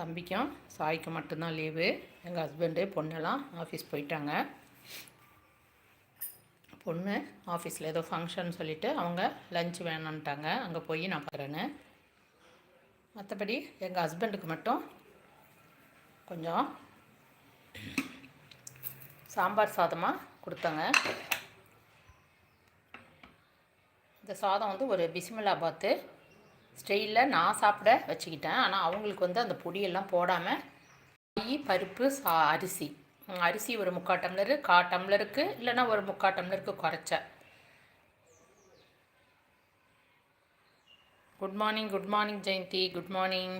தம்பிக்கும் சாய்க்கும் மட்டும்தான் லீவு எங்கள் ஹஸ்பண்டு பொண்ணெல்லாம் ஆஃபீஸ் போயிட்டாங்க. பொண்ணு ஆஃபீஸில் ஏதோ ஃபங்க்ஷன் சொல்லிவிட்டு அவங்க லஞ்ச் வேணுன்ட்டாங்க. அங்கே போய் நான் பார்க்குறேன்னு மற்றபடி எங்கள் ஹஸ்பண்டுக்கு மட்டும் கொஞ்சம் சாம்பார் சாதமாக கொடுத்தாங்க. இந்த சாதம் வந்து ஒரு பிஸ்மிலாபாத்து ஸ்டைலில் நான் சாப்பிட வச்சுக்கிட்டேன். ஆனால் அவங்களுக்கு வந்து அந்த பொடியெல்லாம் போடாமல் காய் பருப்பு சா அரிசி. அரிசி ஒரு முக்கால் டம்ளரு கா டம்ளருக்கு இல்லைன்னா ஒரு முக்கால் டம்ளருக்கு குறைச்ச. Good morning good morning Jayanthi good morning.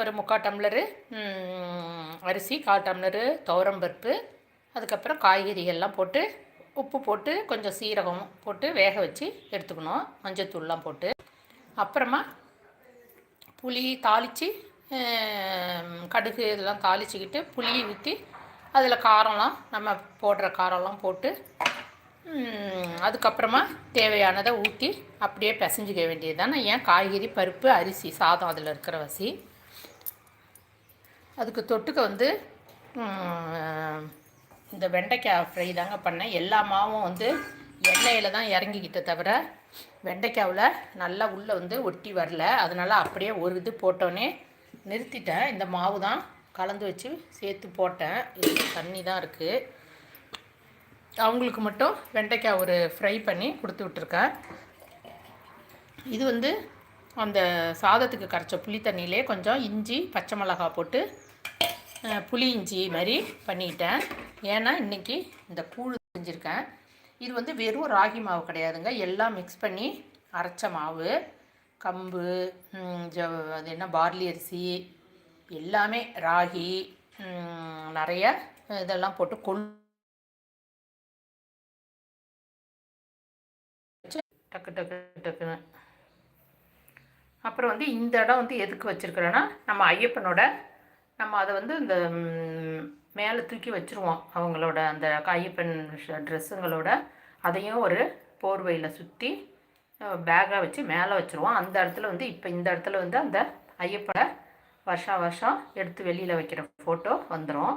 ஒரு முக்கால் டம்ளரு அரிசி கால் டம்ளரு துவரம்பருப்பு அதுக்கப்புறம் காய்கறிகள்லாம் போட்டு உப்பு போட்டு கொஞ்சம் சீரகம் போட்டு வேக வச்சு எடுத்துக்கணும். மஞ்சத்தூள்லாம் போட்டு. அப்புறமா புளி தாளித்து கடுகு இதெல்லாம் தாளிச்சுக்கிட்டு புளியை ஊற்றி அதில் காரம்லாம் நம்ம போடுற காரம்லாம் போட்டு அதுக்கப்புறமா தேவையானதை ஊற்றி அப்படியே பிசைஞ்சிக்க வேண்டியது தானே ஏன்? காய்கறி பருப்பு அரிசி சாதம் அதில் இருக்கிற வசி. அதுக்கு தொட்டுக்க வந்து இந்த வெண்டைக்காய் ஃப்ரை தாங்க பண்ணேன். எல்லா மாவும் வந்து எண்ணெயில் தான் இறங்கிக்கிட்ட தவிர வெண்டைக்காவில் நல்லா உள்ளே வந்து ஒட்டி வரல. அதனால் அப்படியே ஒரு இது போட்டோன்னே நிறுத்திட்டேன். இந்த மாவு தான் கலந்து வச்சு சேர்த்து போட்டேன். இது தண்ணி தான் இருக்குது அவங்களுக்கு மட்டும் வெண்டைக்காய் ஒரு ஃப்ரை பண்ணி கொடுத்து விட்ருக்கேன் இது வந்து அந்த சாதத்துக்கு கரைச்ச புளி தண்ணியிலே கொஞ்சம் இஞ்சி பச்சை மிளகாய் போட்டு புளி இஞ்சி மாதிரி பண்ணிட்டேன். ஏன்னா இன்றைக்கி இந்த கூழ் செஞ்சுருக்கேன். இது வந்து வெறும் ராகி மாவு கிடையாதுங்க. எல்லாம் மிக்ஸ் பண்ணி அரைச்ச மாவு கம்பு ம், அது என்ன பார்லி அரிசி எல்லாமே ராகி நிறைய இதெல்லாம் போட்டு கொள் டக்கு டக்கு டக்குன்னு. அப்புறம் வந்து இந்த இடம் வந்து எதுக்கு வச்சுருக்கிறேன்னா நம்ம ஐயப்பனோட நம்ம அதை வந்து இந்த மேலே தூக்கி வச்சுருவோம் அவங்களோட அந்த ஐயப்பன் ட்ரெஸ்ஸுங்களோட அதையும் ஒரு போர்வையில் சுற்றி பேக்காக வச்சு மேலே வச்சுருவோம். அந்த இடத்துல வந்து இப்போ இந்த இடத்துல வந்து அந்த ஐயப்பனை வருஷா வருஷம் எடுத்து வெளியில் வைக்கிற ஃபோட்டோ வந்துடும்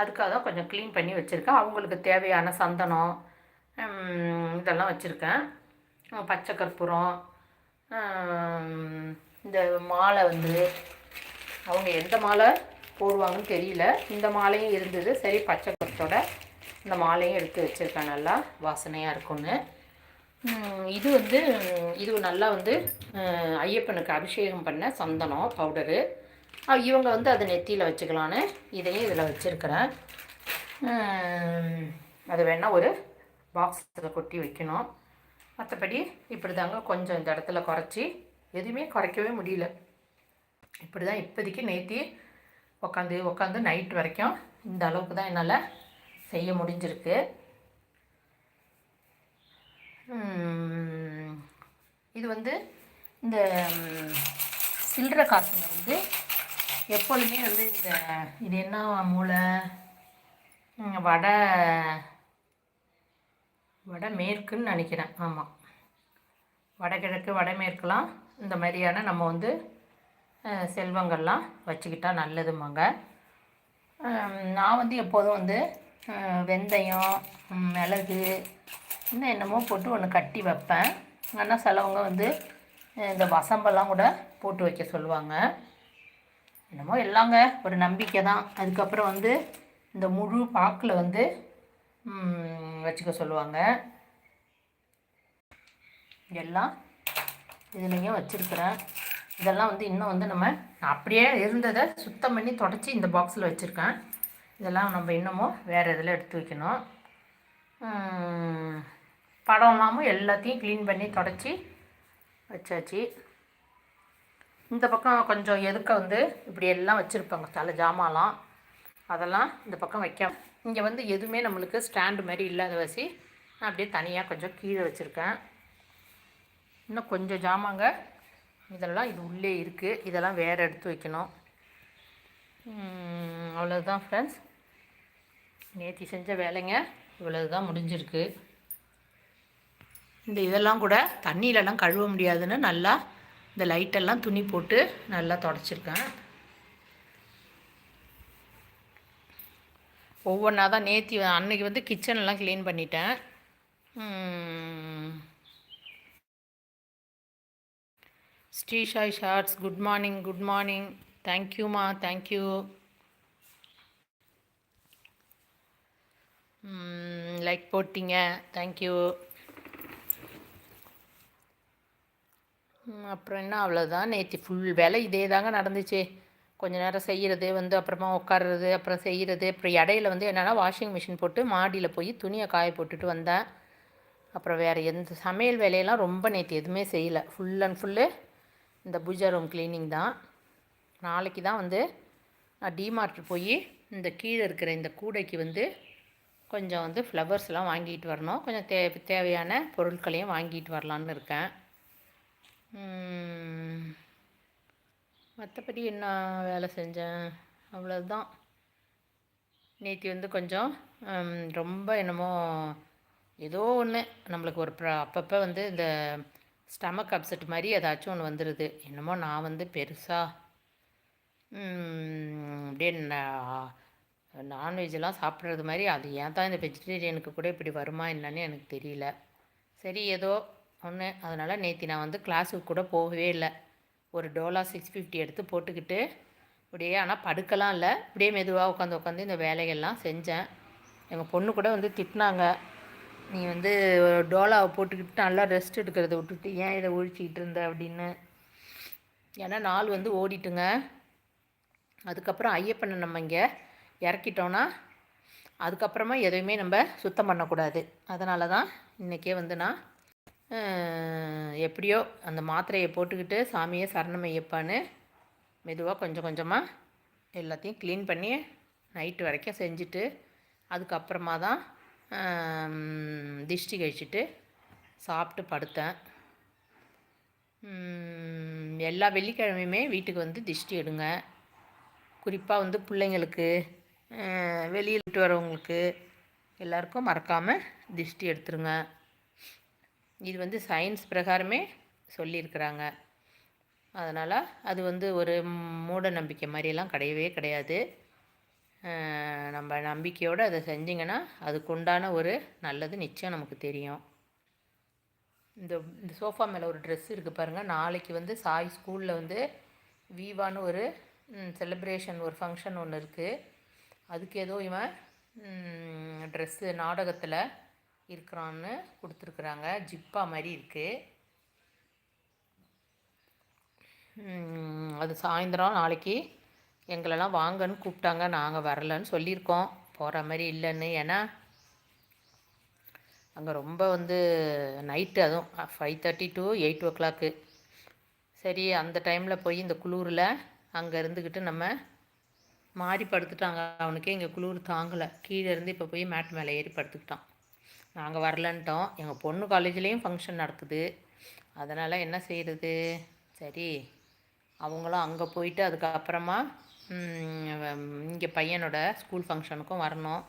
அதுக்காக தான் கொஞ்சம் க்ளீன் பண்ணி வச்சுருக்கேன். அவங்களுக்கு தேவையான சந்தனம் இதெல்லாம் வச்சுருக்கேன். பச்சை கற்பூரம் இந்த மாலை வந்து அவங்க எந்த மாலை போடுவாங்கன்னு தெரியல. இந்த மாலையும் இருந்தது. சரி பச்சை கற்பூரத்தோட இந்த மாலையும் எடுத்து வச்சுருக்கேன். நல்லா வாசனையாக இருக்கும்னு. இது வந்து இது நல்லா வந்து ஐயப்பனுக்கு அபிஷேகம் பண்ண சந்தனம் பவுடரு. இவங்க வந்து அதை நெத்தியில் வச்சுக்கலான்னு இதையும் இதில் வச்சுருக்கிறேன். அது வேணால் ஒரு பாக்ஸில் கொட்டி வைக்கணும். மற்றபடி இப்படி தாங்க கொஞ்சம் இந்த இடத்துல குறைச்சி எதுவுமே குறைக்கவே முடியல. இப்படி தான் இப்போதைக்கு நேற்றி உக்காந்து உக்காந்து நைட் வரைக்கும் இந்த அளவுக்கு தான் என்னால் செய்ய முடிஞ்சிருக்கு. இது வந்து இந்த சில்லற காசுங்க வந்து எப்பொழுதுமே வந்து இந்த இது என்ன மூளை? வடை வட மேற்குன்னு நினைக்கிறேன். ஆமாம் வடகிழக்கு வடமேற்குலாம் இந்த மாதிரியான நம்ம வந்து செல்வங்கள்லாம் வச்சுக்கிட்டா நல்லதுமாங்க. நான் வந்து எப்போதும் வந்து வெந்தயம் மிளகு இன்னும் என்னமோ போட்டு ஒன்று கட்டி வைப்பேன். ஆனால் சிலவங்க வந்து இந்த வசம்பெல்லாம் கூட போட்டு வைக்க சொல்லுவாங்க. என்னமோ எல்லாங்க ஒரு நம்பிக்கை தான். அதுக்கப்புறம் வந்து இந்த முழு பாக்கில் வந்து வச்சுக்க சொல்லுவாங்க. எல்லாம் இதுலேயும் வச்சுருக்குறேன். இதெல்லாம் வந்து இன்னும் வந்து நம்ம அப்படியே இருந்ததை சுத்தம் பண்ணி தொடச்சி இந்த பாக்ஸில் வச்சுருக்கேன். இதெல்லாம் நம்ம இன்னமும் வேறு இதில் எடுத்து வைக்கணும். படம் இல்லாமல் எல்லாத்தையும் க்ளீன் பண்ணி தொடச்சி வச்சாச்சு. இந்த பக்கம் கொஞ்சம் எதுக்க வந்து இப்படி எல்லாம் வச்சுருப்பாங்க தலை ஜாமான்லாம். அதெல்லாம் இந்த பக்கம் வைக்க இங்கே வந்து எதுவுமே நம்மளுக்கு ஸ்டாண்டு மாதிரி இல்லாத வசி நான் அப்படியே தனியாக கொஞ்சம் கீழே வச்சுருக்கேன். இன்னும் கொஞ்சம் ஜாமாங்க இதெல்லாம் இது உள்ளே இருக்குது இதெல்லாம் வேறு எடுத்து வைக்கணும். அவ்வளோ தான் ஃப்ரெண்ட்ஸ் நேற்று செஞ்ச வேலைங்க. இவ்வளவுதான் முடிஞ்சிருக்கு. இந்த இதெல்லாம் கூட தண்ணியிலலாம் கழுவ முடியாதுன்னு நல்லா இந்த லைட்டெல்லாம் துணி போட்டு நல்லா தொடச்சிருக்கேன். ஒவ்வொன்றா தான் நேற்று அன்னைக்கு வந்து கிச்சன் எல்லாம் க்ளீன் பண்ணிட்டேன். Srisai shorts good morning good morning தேங்க்யூம்மா தேங்க்யூ லைக் போட்டிங்க தேங்க்யூ அப்புறம் என்ன அவ்வளோதான் நேற்று ஃபுல் வேலை இதே தாங்க நடந்துச்சு. கொஞ்ச நேரம் செய்கிறது வந்து அப்புறமா உட்காடுறது அப்புறம் செய்கிறது அப்புறம் இடையில வந்து என்னென்னா வாஷிங் மிஷின் போட்டு மாடியில் போய் துணியை காய போட்டுட்டு வந்தேன். அப்புறம் வேறு எந்த சமையல் வேலையெல்லாம் ரொம்ப நேற்று எதுவுமே செய்யலை. ஃபுல் அண்ட் ஃபுல்லு இந்த பூஜா ரூம் க்ளீனிங் தான். நாளைக்கு தான் வந்து நான் டிமார்ட் போய் இந்த கீழே இருக்கிற இந்த கூடைக்கு வந்து கொஞ்சம் வந்து ஃப்ளவர்ஸ்லாம் வாங்கிட்டு வரணும். கொஞ்சம் தே தேவையான பொருட்களையும் வாங்கிட்டு வரலான்னு இருக்கேன். மற்றபடி என்ன வேலை செஞ்சேன்? அவ்வளோதான் நேற்று வந்து கொஞ்சம் ரொம்ப என்னமோ ஏதோ ஒன்று நம்மளுக்கு ஒரு ப்ர அப்பப்போ வந்து இந்த ஸ்டமக் அப்செட் மாதிரி ஏதாச்சும் ஒன்று வந்துடுது என்னமோ நான் வந்து பெருசாக அப்படியே நான்வெஜ்லாம் சாப்பிட்றது மாதிரி அது ஏன் தான் இந்த வெஜிடேரியனுக்கு கூட இப்படி வருமா என்னன்னு எனக்கு தெரியல. சரி ஏதோ ஒன்று அதனால் நேற்று நான் வந்து கிளாஸுக்கு கூட போகவே இல்லை. ஒரு டோலா சிக்ஸ் ஃபிஃப்டி எடுத்து போட்டுக்கிட்டு இப்படியே ஆனால் படுக்கலாம் இல்லை. இப்படியே மெதுவாக உட்காந்து உட்காந்து இந்த வேலைகள்லாம் செஞ்சேன். எங்கள் பொண்ணு கூட வந்து திட்டினாங்க. நீ வந்து டோலாவை போட்டுக்கிட்டு நல்லா ரெஸ்ட் எடுக்கிறத விட்டுட்டு ஏன் இதை ஒழிச்சிக்கிட்டு இருந்த அப்படின்னு. ஏன்னா நாள் வந்து ஓடிட்டுங்க. அதுக்கப்புறம் ஐயப்பனை நம்ம இங்கே இறக்கிட்டோன்னா அதுக்கப்புறமா எதையுமே நம்ம சுத்தம் பண்ணக்கூடாது. அதனால தான் இன்றைக்கே வந்து நான் எப்படியோ அந்த மாத்திரையை போட்டுக்கிட்டு சாமியை சரணம் ஐயப்பான்னு மெதுவாக கொஞ்சம் கொஞ்சமாக எல்லாத்தையும் க்ளீன் பண்ணி நைட்டு வரைக்கும் செஞ்சுட்டு அதுக்கப்புறமா தான் திஷ்டி கழிச்சிட்டு சாப்பிட்டு படுத்தேன். எல்லா வெள்ளிக்கிழமையுமே வீட்டுக்கு வந்து திஷ்டி எடுங்க. குறிப்பாக வந்து பிள்ளைங்களுக்கு வெளியில் விட்டு வரவங்களுக்கு எல்லாருக்கும் மறக்காமல் திஷ்டி எடுத்துருங்க. இது வந்து சயின்ஸ் பிரகாரமே சொல்லியிருக்கிறாங்க. அதனால் அது வந்து ஒரு மூட நம்பிக்கை மாதிரியெல்லாம் கிடையவே கிடையாது. நம்ம நம்பிக்கையோடு அதை செஞ்சிங்கன்னா அதுக்குண்டான ஒரு நல்லது நிச்சயம் நமக்கு தெரியும். இந்த இந்த சோஃபா மேலே ஒரு ட்ரெஸ் இருக்குது பாருங்கள் நாளைக்கு வந்து சாய் ஸ்கூலில் வந்து வீவான்னு ஒரு செலிப்ரேஷன் ஒரு ஃபங்க்ஷன் ஒன்று இருக்குது அதுக்கு ஏதோ இவன் ட்ரெஸ்ஸு நாடகத்தில் இருக்கிறான்னு கொடுத்துருக்குறாங்க. ஜிப்பா மாதிரி இருக்குது அது சாயந்தரம் நாளைக்கு எங்களெல்லாம் வாங்கன்னு கூப்பிட்டாங்க. நாங்கள் வரலன்னு சொல்லியிருக்கோம். போகிற மாதிரி இல்லைன்னு. ஏன்னா அங்கே ரொம்ப வந்து நைட்டு அதுவும் five thirty to eight o'clock சரி அந்த டைமில் போய் இந்த குளூரில் அங்கே இருந்துக்கிட்டு நம்ம மாறி படுத்துட்டாங்க. அவனுக்கே இங்கே குளிர் தாங்கலை. கீழே இருந்து இப்போ போய் மேட் மேலே ஏறி படுத்துக்கிட்டான். நாங்கள் வரலன்ட்டோம். எங்கள் பொண்ணு காலேஜ்லேயும் ஃபங்க்ஷன் நடக்குது. அதனால் என்ன செய்கிறது சரி அவங்களும் அங்கே போயிட்டு அதுக்கப்புறமா இங்கே பையனோட ஸ்கூல் ஃபங்க்ஷனுக்கும் வரணும்.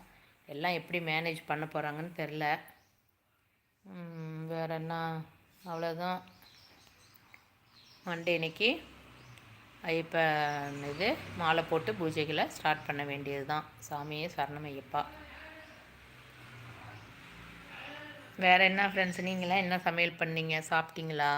எல்லாம் எப்படி மேனேஜ் பண்ண போகிறாங்கன்னு தெரில வேறு என்ன? அவ்வளோதான் மண்டே இன்னைக்கு இப்போ இது மாலை போட்டு பூஜைகளை ஸ்டார்ட் பண்ண வேண்டியது தான் சாமியே சரணமையப்பா வேறு என்ன ஃப்ரெண்ட்ஸ் நீங்களாம் என்ன சமையல் பண்ணீங்க? சாப்பிட்டீங்களா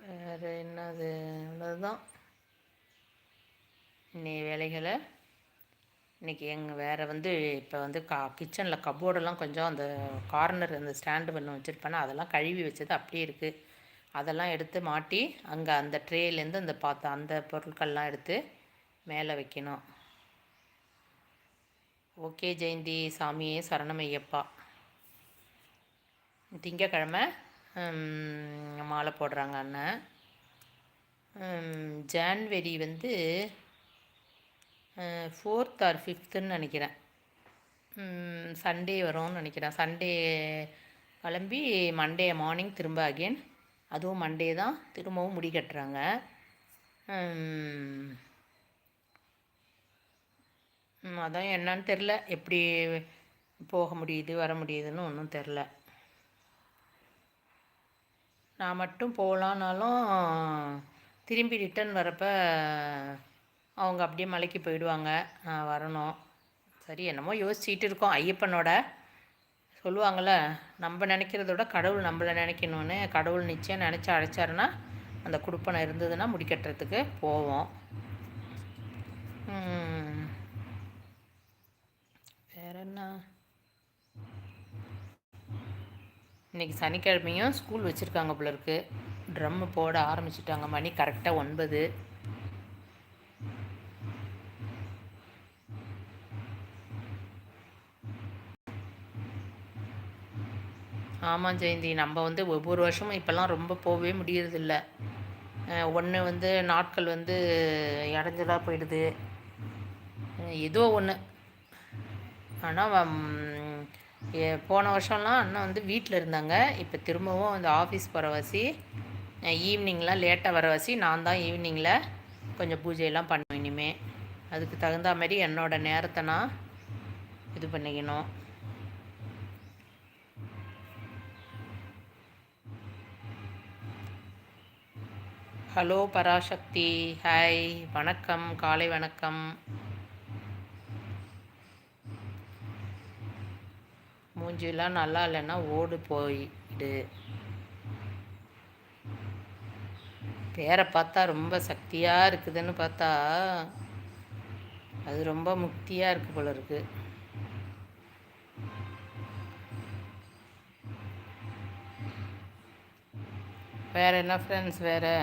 வேறு என்னது அவ்வளோதான் இன்னைய வேலைகளை இன்றைக்கி எங்கள் வேறு வந்து இப்போ வந்து கா கிச்சனில் கபோர்டெல்லாம் கொஞ்சம் அந்த கார்னர் அந்த ஸ்டாண்டு பண்ண வச்சுருப்பேன்னா அதெல்லாம் கழுவி வச்சது அப்படியே இருக்குது அதெல்லாம் எடுத்து மாட்டி அங்கே அந்த ட்ரேலேருந்து அந்த பார்த்த அந்த பொருட்கள்லாம் எடுத்து மேலே வைக்கணும். ஓகே ஜெயந்தி சாமியே சரணமையப்பா. திங்கக்கிழமை மாலை போடுறாங்க அண்ணன். ஜான்வரி வந்து ஃபோர்த் ஆர் ஃபிஃப்த்துன்னு நினைக்கிறேன். சண்டே வரும்னு நினைக்கிறேன். சண்டே கிளம்பி மண்டே மார்னிங் திரும்ப அகெயின் அதுவும் மண்டே தான். திரும்பவும் முடி கட்டுறாங்க. அதான் என்னன்னு தெரில எப்படி போக முடியுது வர முடியுதுன்னு ஒன்றும் தெரில நான் மட்டும் போகலான்னாலும் திரும்பி ரிட்டர்ன் வரப்ப அவங்க அப்படியே மலைக்கு போயிடுவாங்க. நான் வரணும். சரி என்னமோ யோசிச்சுட்டு இருக்கோம். ஐயப்பனோட சொல்லுவாங்கள்ல நம்ம நினைக்கிறத விட கடவுள் நம்மளை நினைக்கணும்னு கடவுள் நிச்சயம் நினச்சி அழைச்சாருன்னா அந்த குடுப்பனை இருந்ததுன்னா முடிக்கட்டுறதுக்கு போவோம். வேற என்ன? இன்னைக்கு சனிக்கிழமையும் ஸ்கூல் வச்சுருக்காங்க போல இருக்குது ட்ரம்மு போட ஆரம்பிச்சிட்டாங்க. மணி கரெக்டாக ஒன்பது. ஆமாம் ஜெயந்தி நம்ம வந்து ஒவ்வொரு வருஷமும் இப்போல்லாம் ரொம்ப போகவே முடியறதில்ல. ஒன்று வந்து நாட்கள் வந்து இடைஞ்சலாக போயிடுது. ஏதோ ஒன்று ஆனால் போன வருஷம்லாம் அண்ணன் வந்து வீட்டில் இருந்தாங்க. இப்போ திரும்பவும் அந்த ஆஃபீஸ் போகிறவாசி ஈவினிங்லாம் லேட்டாக வரவாசி நான் தான் ஈவினிங்கில் கொஞ்சம் பூஜையெல்லாம் பண்ணுவேன் இனிமே. அதுக்கு தகுந்த மாதிரி என்னோட நேரத்தை நான் இது பண்ணிக்கணும். ஹலோ பராசக்தி ஹாய் வணக்கம் காலை வணக்கம். மூஞ்சிலாம் நல்லா இல்லைன்னா ஓடு போயிடு. பேரை பார்த்தா ரொம்ப சக்தியாக இருக்குதுன்னு பார்த்தா அது ரொம்ப முக்தியாக இருக்கு போல இருக்கு. வேறு என்ன ஃப்ரெண்ட்ஸ் வேறு?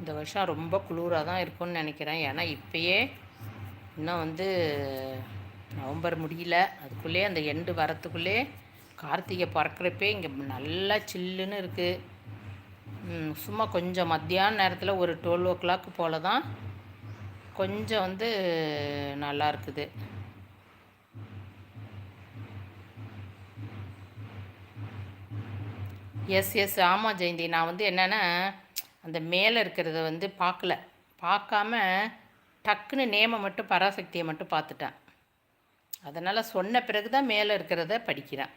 இந்த வருஷம் ரொம்ப குளிராக தான் இருக்கும்னு நினைக்கிறேன். ஏன்னா இப்போயே இன்னும் வந்து நவம்பர் முடியல. அதுக்குள்ளே அந்த எண்டு வரத்துக்குள்ளே கார்த்திகை பறக்கிறப்பே இங்கே நல்லா சில்லுன்னு இருக்குது சும்மா கொஞ்சம் மத்தியான நேரத்தில் ஒரு டுவெல் ஓ கிளாக் போல் தான் கொஞ்சம் வந்து நல்லா இருக்குது. எஸ் எஸ் ஆமாம் ஜெயந்தி. நான் வந்து என்னென்னா அந்த மேலே இருக்கிறத வந்து பார்க்கல. பார்க்காம டக்குன்னு நேமை மட்டும் பராசக்தியை மட்டும் பார்த்துட்டான். அதனால் சொன்ன பிறகு தான் மேலே இருக்கிறத படிக்கிறான்.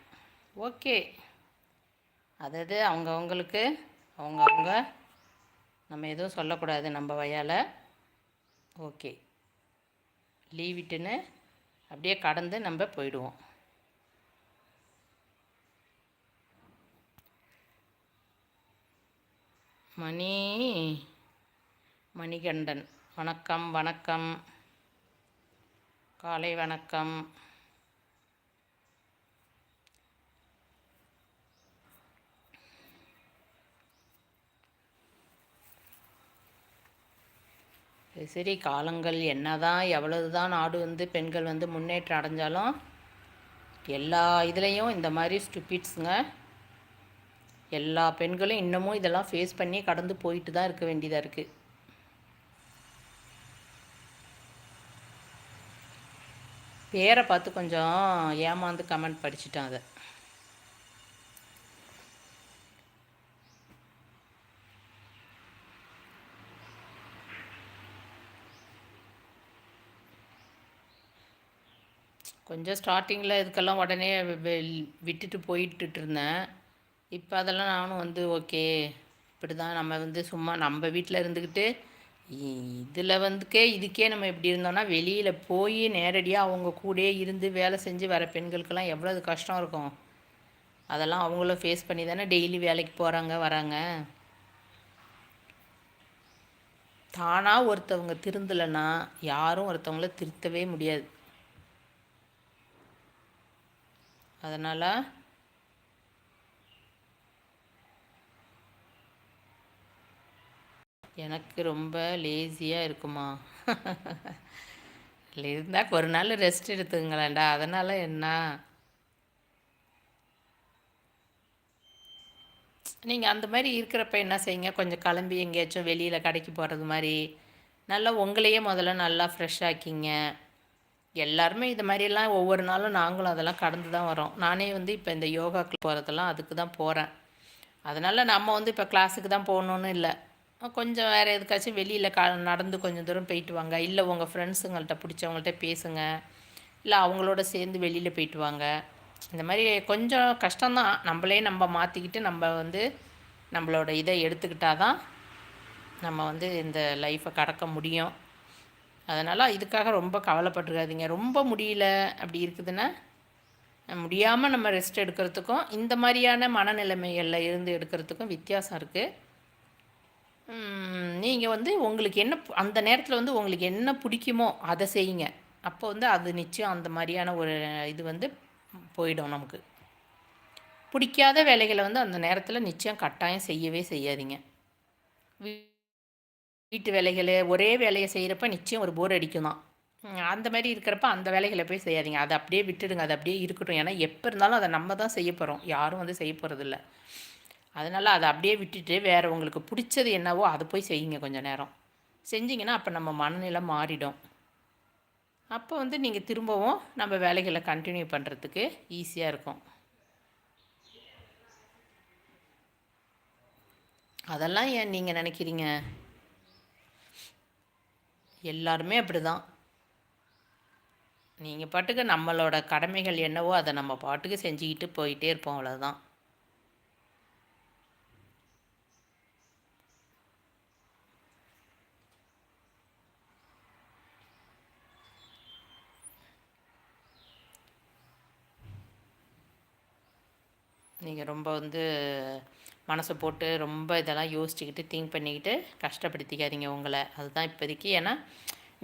ஓகே. அதாவது அவங்கவுங்களுக்கு அவங்கவுங்க நம்ம எதுவும் சொல்லக்கூடாது நம்ம வயால். ஓகே. லீவ் இட்டுன்னு அப்படியே கடந்து நம்ம போயிடுவோம். மணி மணிகண்டன். வணக்கம் வணக்கம். காலை வணக்கம். சரி, காலங்கள் என்னதான் எவ்வளவு தான் நாடு வந்து பெண்கள் வந்து முன்னேற்றம் அடைஞ்சாலும் எல்லா இதுலேயும் இந்த மாதிரி ஸ்டூபிட்ஸுங்க எல்லா பெண்களும் இன்னமும் இதெல்லாம் ஃபேஸ் பண்ணி கடந்து போயிட்டு தான் இருக்க வேண்டியதாக இருக்குது பேரை பார்த்து கொஞ்சம் ஏமாந்து கமெண்ட் படிச்சிட்டேன் அதை. கொஞ்சம் ஸ்டார்டிங்கில் இதுக்கெல்லாம் உடனே விட்டுட்டு போயிட்டுட்டு இருந்தேன். இப்போ அதெல்லாம் நானும் வந்து ஓகே இப்படி தான் நம்ம வந்து சும்மா நம்ம வீட்டில் இருந்துக்கிட்டு இதில் வந்துக்கே இதுக்கே நம்ம எப்படி இருந்தோம்னா வெளியில் போய் நேரடியாக அவங்க கூடயே இருந்து வேலை செஞ்சு வர பெண்களுக்கெல்லாம் எவ்வளவு கஷ்டம் இருக்கும். அதெல்லாம் அவங்களும் ஃபேஸ் பண்ணி தானே டெய்லி வேலைக்கு போகிறாங்க வராங்க. தானாக ஒருத்தவங்க திருந்தலைன்னா யாரும் ஒருத்தவங்கள திருத்தவே முடியாது. அதனால் எனக்கு ரொம்ப லேசியாக இருக்குமா? இருந்தால் ஒரு நாள் ரெஸ்ட் எடுத்துங்களேன்டா அதனால் என்ன? நீங்கள் அந்த மாதிரி இருக்கிறப்ப என்ன செய்யுங்க? கொஞ்சம் கிளம்பி எங்கேயாச்சும் வெளியில் கடைக்கு போகிறது மாதிரி. நல்லா உங்களையே முதல்ல நல்லா ஃப்ரெஷ்ஷாக்கிங்க எல்லாருமே இது மாதிரிலாம் ஒவ்வொரு நாளும் நாங்களும் அதெல்லாம் கடந்து தான் வரோம். நானே வந்து இப்போ இந்த யோகாக்கு போகிறதெல்லாம் அதுக்கு தான் போகிறேன் அதனால் நம்ம வந்து இப்போ கிளாஸுக்கு தான் போகணுன்னு இல்லை. கொஞ்சம் வேறு எதுக்காச்சும் வெளியில் க நடந்து கொஞ்சம் தூரம் போயிட்டு வாங்க. இல்லை உங்கள் ஃப்ரெண்ட்ஸுங்கள்ட்ட பிடிச்சவங்கள்ட்ட பேசுங்க. இல்லை அவங்களோட சேர்ந்து வெளியில் போயிட்டு வாங்க. இந்த மாதிரி கொஞ்சம் கஷ்டம்தான் நம்மளே நம்ம மாற்றிக்கிட்டு நம்ம வந்து நம்மளோட இதை எடுத்துக்கிட்டால் தான் நம்ம வந்து இந்த லைஃப்பை கடக்க முடியும். அதனால் இதுக்காக ரொம்ப கவலைப்பட்டுருக்காதீங்க ரொம்ப முடியல அப்படி இருக்குதுன்னா முடியாமல் நம்ம ரெஸ்ட் எடுக்கிறதுக்கும் இந்த மாதிரியான மனநிலைமைகளில் இருந்து எடுக்கிறதுக்கும் வித்தியாசம் இருக்குது நீங்கள் வந்து உங்களுக்கு என்ன அந்த நேரத்தில் வந்து உங்களுக்கு என்ன பிடிக்குமோ அதை செய்யுங்க. அப்போ வந்து அது நிச்சயம் அந்த மாதிரியான ஒரு இது வந்து போயிடும் நமக்கு. பிடிக்காத வேலைகளை வந்து அந்த நேரத்தில் நிச்சயம் கட்டாயம் செய்யவே செய்யாதீங்க. வீட்டு வேலைகளை ஒரே வேலையை செய்கிறப்ப நிச்சயம் ஒரு போர் அடிக்கும் தான். அந்த மாதிரி இருக்கிறப்ப அந்த வேலைகளை போய் செய்யாதீங்க. அதை அப்படியே விட்டுடுங்க. அதை அப்படியே இருக்கட்டும். ஏன்னா எப்போ இருந்தாலும் அதை நம்ம தான் செய்ய போகிறோம் யாரும் வந்து செய்ய போகிறதில்ல அதனால் அதை அப்படியே விட்டுட்டு வேறு உங்களுக்கு பிடிச்சது என்னவோ அதை போய் செய்யுங்க கொஞ்சம் நேரம். செஞ்சிங்கன்னா அப்போ நம்ம மனநிலை மாறிடும். அப்போ வந்து நீங்கள் திரும்பவும் நம்ம வேலைகளை கண்டினியூ பண்ணுறதுக்கு ஈஸியாக இருக்கும். அதெல்லாம் ஏன் நீங்கள் நினைக்கிறீங்க? எல்லாருமே அப்படி தான் நீங்கள் பாட்டுக்கு நம்மளோட கடமைகள் என்னவோ அதை நம்ம பாட்டுக்கு செஞ்சுக்கிட்டு போயிட்டே இருப்போம் அவ்வளோதான் நீங்கள் ரொம்ப வந்து மனசை போட்டு ரொம்ப இதெல்லாம் யோசிச்சுக்கிட்டு திங்க் பண்ணிக்கிட்டு கஷ்டப்படுத்திக்காதீங்க உங்களை. அதுதான் இப்போதைக்கு. ஏன்னா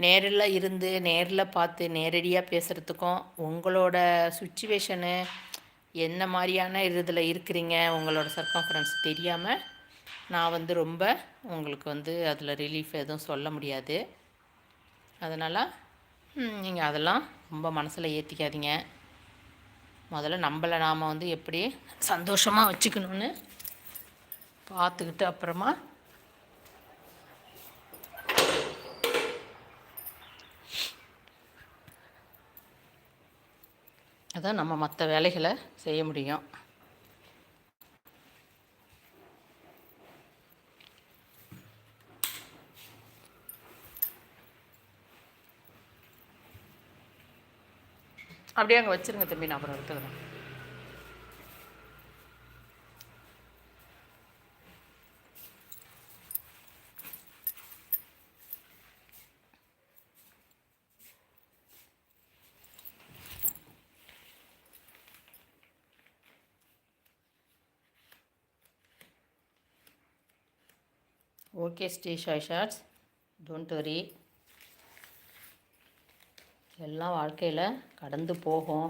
நேரில் இருந்து நேரில் பார்த்து நேரடியாக பேசுகிறதுக்கும் உங்களோட சுச்சுவேஷனு என்ன மாதிரியான இதில் இருக்கிறீங்க உங்களோட சர்க்கம்ஃபரன்ஸ் தெரியாமல் நான் வந்து ரொம்ப உங்களுக்கு வந்து அதில் ரிலீஃப் எதுவும் சொல்ல முடியாது. அதனால் நீங்கள் அதெல்லாம் ரொம்ப மனசில் ஏற்றிக்காதீங்க முதல்ல நம்மளை நாம் வந்து எப்படி சந்தோஷமாக வச்சுக்கணும்னு பார்த்துக்கிட்டு அப்புறமா அதான் நம்ம மற்ற வேலைகளை செய்ய முடியும். அப்படியே அங்கே வச்சுருங்க தம்பி நான் அப்புறம் எடுத்துக்கிறேன். Okay Sri Shai shorts don't worry எல்லாம் வாழ்க்கையில் கடந்து போகும்.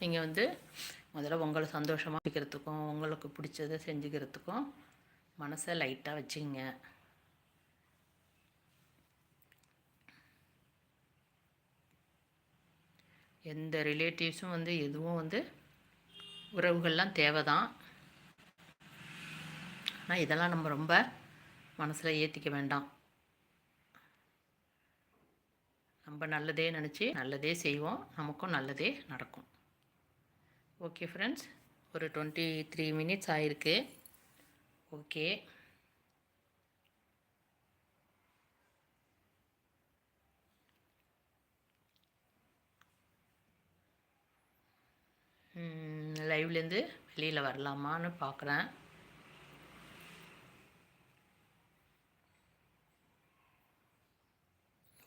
நீங்கள் வந்து முதல்ல உங்களை சந்தோஷமாக வைக்கிறதுக்கும் உங்களுக்கு பிடிச்சதை செஞ்சுக்கிறதுக்கும் மனசை லைட்டாக வச்சுங்க எந்த ரிலேட்டிவ்ஸும் வந்து எதுவும் வந்து உறவுகள்லாம் தேவை தான் ஆனால் இதெல்லாம் நம்ம ரொம்ப மனசில் ஏற்றிக்க வேண்டாம். நம்ம நல்லதே நினச்சி நல்லதே செய்வோம். நமக்கும் நல்லதே நடக்கும். ஓகே ஃப்ரெண்ட்ஸ் ஒரு டுவெண்ட்டி த்ரீ மினிட்ஸ் ஆயிருக்கு. ஓகே லைவ்லேருந்து வெளியில் வரலாமான்னு பார்க்குறேன்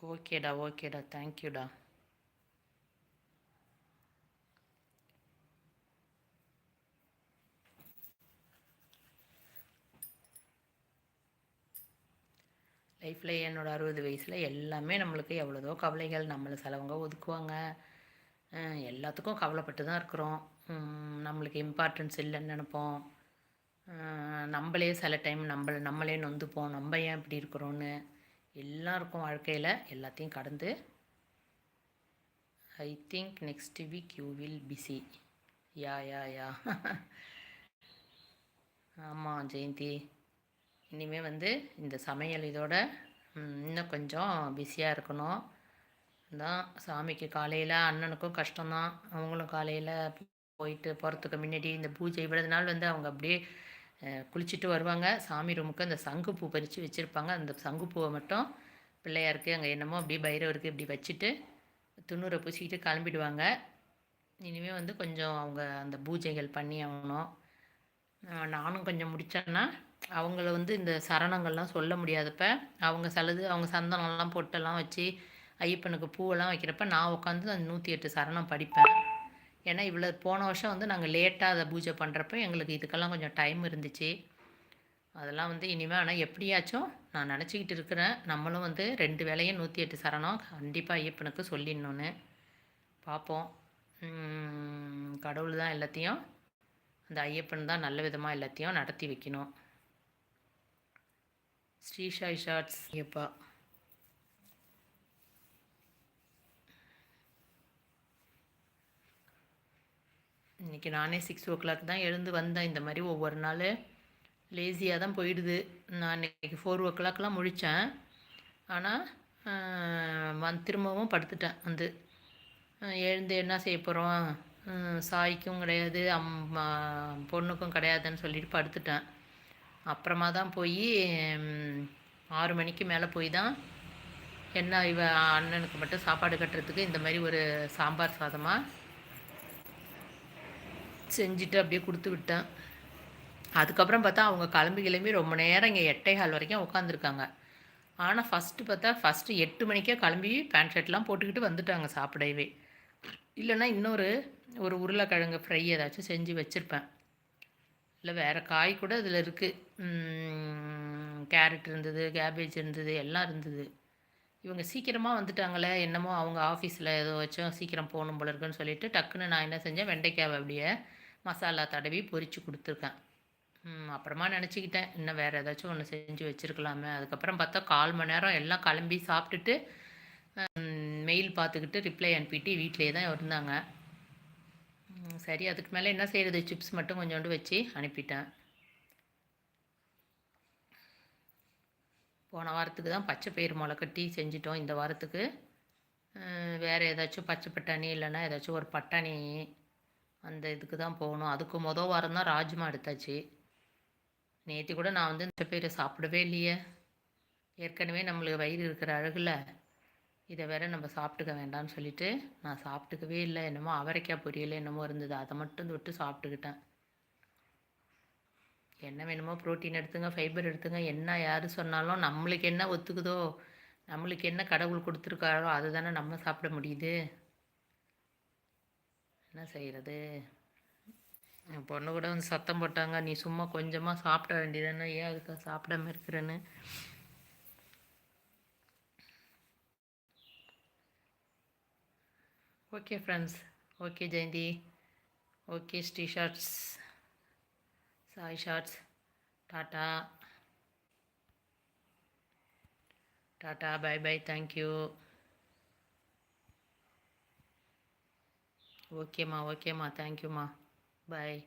ஓகேடா ஓகேடா தேங்க்யூடா லைஃப்பில் என்னோடய அறுபது வயசில் எல்லாமே நம்மளுக்கு எவ்வளோதோ கவலைகள் நம்மளை சிலவங்க ஒதுக்குவாங்க. எல்லாத்துக்கும் கவலைப்பட்டு தான் இருக்கிறோம். நம்மளுக்கு இம்பார்ட்டன்ஸ் இல்லைன்னு நினப்போம். நம்மளே சில டைம் நம்மளை நம்மளே நொந்துப்போம். நம்ம ஏன் இப்படி இருக்கிறோன்னு எல்லாருக்கும் வாழ்க்கையில். எல்லாத்தையும் கடந்து I think next week you will busy yeah yeah yeah ஆமாம் ஜெயந்தி. இனிமேல் வந்து இந்த சமையல் இதோட இன்னும் கொஞ்சம் பிஸியாக இருக்கணும். தான் சாமிக்கு காலையில் அண்ணனுக்கும் கஷ்டம்தான். அவங்களும் காலையில் போயிட்டு போகிறதுக்கு முன்னாடி இந்த பூஜை இவ்வளவு நாள் வந்து அவங்க அப்படியே குளிச்சுட்டு வருவாங்க. சாமி ரூமுக்கு அந்த சங்குப்பூ பறித்து வச்சுருப்பாங்க. அந்த சங்குப்பூவை மட்டும் பிள்ளையாருக்கு அங்கே என்னமோ அப்படியே பைரவருக்கு இப்படி வச்சுட்டு துண்ணூரை பூசிக்கிட்டு கிளம்பிடுவாங்க. இனிமேல் வந்து கொஞ்சம் அவங்க அந்த பூஜைகள் பண்ணி ஆகணும் நானும் கொஞ்சம் முடித்தேன்னா அவங்கள வந்து இந்த சரணங்கள்லாம் சொல்ல முடியாதப்ப அவங்க சிலது அவங்க சந்தனம்லாம் பொட்டெல்லாம் வச்சு ஐயப்பனுக்கு பூவெல்லாம் வைக்கிறப்ப நான் உட்காந்து அந்த நூற்றி எட்டு சரணம் படிப்பேன். ஏன்னா இவ்வளோ போன வருஷம் வந்து நாங்கள் லேட்டாக அதை பூஜை பண்ணுறப்ப எங்களுக்கு இதுக்கெல்லாம் கொஞ்சம் டைம் இருந்துச்சு. அதெல்லாம் வந்து இனிமேல் ஆனால் எப்படியாச்சும் நான் நினச்சிக்கிட்டு இருக்கிறேன். நம்மளும் வந்து ரெண்டு வேலையும் நூற்றி எட்டு சரணம் கண்டிப்பாக ஐயப்பனுக்கு சொல்லிடணுன்னு பார்ப்போம் கடவுள் தான் எல்லாத்தையும் அந்த ஐயப்பன் தான் நல்ல விதமாக எல்லாத்தையும் நடத்தி வைக்கணும். ஸ்ரீஷாய் ஷார்ட்ஸ் ஐயப்பா. இன்றைக்கி நானே சிக்ஸ் ஓ கிளாக் தான் எழுந்து வந்தேன். இந்த மாதிரி ஒவ்வொரு நாள் லேசியாக தான் போயிடுது. நான் இன்றைக்கி ஃபோர் ஓ கிளாக்லாம் முழித்தேன் ஆனால் வந் திரும்பவும் படுத்துட்டேன். வந்து எழுந்து என்ன செய்ய போகிறோம் சாய்க்கும் கிடையாது. அம்மா பொண்ணுக்கும் கிடையாதுன்னு சொல்லிட்டு படுத்துட்டேன். அப்புறமா தான் போய் ஆறு மணிக்கு மேலே போய் தான் என்ன இவ அண்ணனுக்கு மட்டும் சாப்பாடு கட்டுறதுக்கு இந்த மாதிரி ஒரு சாம்பார் சாதமாக செஞ்சுட்டு அப்படியே கொடுத்து விட்டேன். அதுக்கப்புறம் பார்த்தா அவங்க கிளம்பி கிளம்பி ரொம்ப நேரம் இங்கே எட்டை ஹால் வரைக்கும் உட்காந்துருக்காங்க. ஆனால் ஃபஸ்ட்டு பார்த்தா ஃபஸ்ட்டு எட்டு மணிக்கே கிளம்பி பேண்ட் ஷர்ட்லாம் போட்டுக்கிட்டு வந்துட்டாங்க சாப்பிடவே. இல்லைன்னா இன்னொரு ஒரு உருளைக்கிழங்கு ஃப்ரை ஏதாச்சும் செஞ்சு வச்சுருப்பேன். இல்லை வேறு காய் கூட இதில் இருக்குது கேரட் இருந்தது கேபேஜ் இருந்தது எல்லாம் இருந்தது. இவங்க சீக்கிரமாக வந்துட்டாங்களே என்னமோ அவங்க ஆஃபீஸில் ஏதோ வச்சும் சீக்கிரம் போகணும் போல இருக்குன்னு சொல்லிவிட்டு டக்குன்னு நான் என்ன செஞ்சேன் வெண்டைக்காவை அப்படியே மசாலா தடவி பொரித்து கொடுத்துருக்கேன். அப்புறமா நினச்சிக்கிட்டேன் இன்னும் வேறு ஏதாச்சும் ஒன்று செஞ்சு வச்சுருக்கலாமே. அதுக்கப்புறம் பார்த்தா கால் மணி நேரம் எல்லாம் கிளம்பி சாப்பிட்டுட்டு மெயில் பார்த்துக்கிட்டு ரிப்ளை அனுப்பிட்டு வீட்டிலே தான் இருந்தாங்க. சரி அதுக்கு மேலே என்ன செய்கிறது சிப்ஸ் மட்டும் கொஞ்சோண்டு வச்சு அனுப்பிட்டேன். போன வாரத்துக்கு தான் பச்சை பயிர் முளைக்கட்டி செஞ்சிட்டோம் இந்த வாரத்துக்கு. வேறு ஏதாச்சும் பச்சை பட்டாணி இல்லைன்னா ஏதாச்சும் ஒரு பட்டாணி அந்த இதுக்கு தான் போகணும். அதுக்கு மொதல் வாரம் தான் ராஜ்மா எடுத்தாச்சு. நேற்று கூட நான் வந்து இந்த பேர் சாப்பிடவே இல்லையே. ஏற்கனவே நம்மளுக்கு வயிறு இருக்கிற அழகில் இதை வேற நம்ம சாப்பிட்டுக்க வேண்டாம்னு சொல்லிட்டு நான் சாப்பிட்டுக்கவே இல்லை. என்னமோ அவரைக்காய் பொரியல் என்னமோ இருந்தது. அதை மட்டும் தொட்டு சாப்பிட்டுக்கிட்டேன். என்ன வேணுமோ ப்ரோட்டீன் எடுத்துங்க ஃபைபர் எடுத்துங்க. என்ன யார் சொன்னாலும் நம்மளுக்கு என்ன ஒத்துக்குதோ நம்மளுக்கு என்ன கடவுள் கொடுத்துருக்காரோ அதை தானே நம்ம சாப்பிட முடியுது. என்ன செய்கிறது என் பொண்ணு கூட வந்து சத்தம் போட்டாங்க. நீ சும்மா கொஞ்சமாக சாப்பிட வேண்டியதானே ஏன் அதுக்காக சாப்பிடாம இருக்கிறேன்னு? Okay friends okay Jayanthi okay Sri shorts Sai shorts tata tata bye bye thank you ஓகேம்மா ஓகேம்மா. தேங்க்யூம்மா பாய்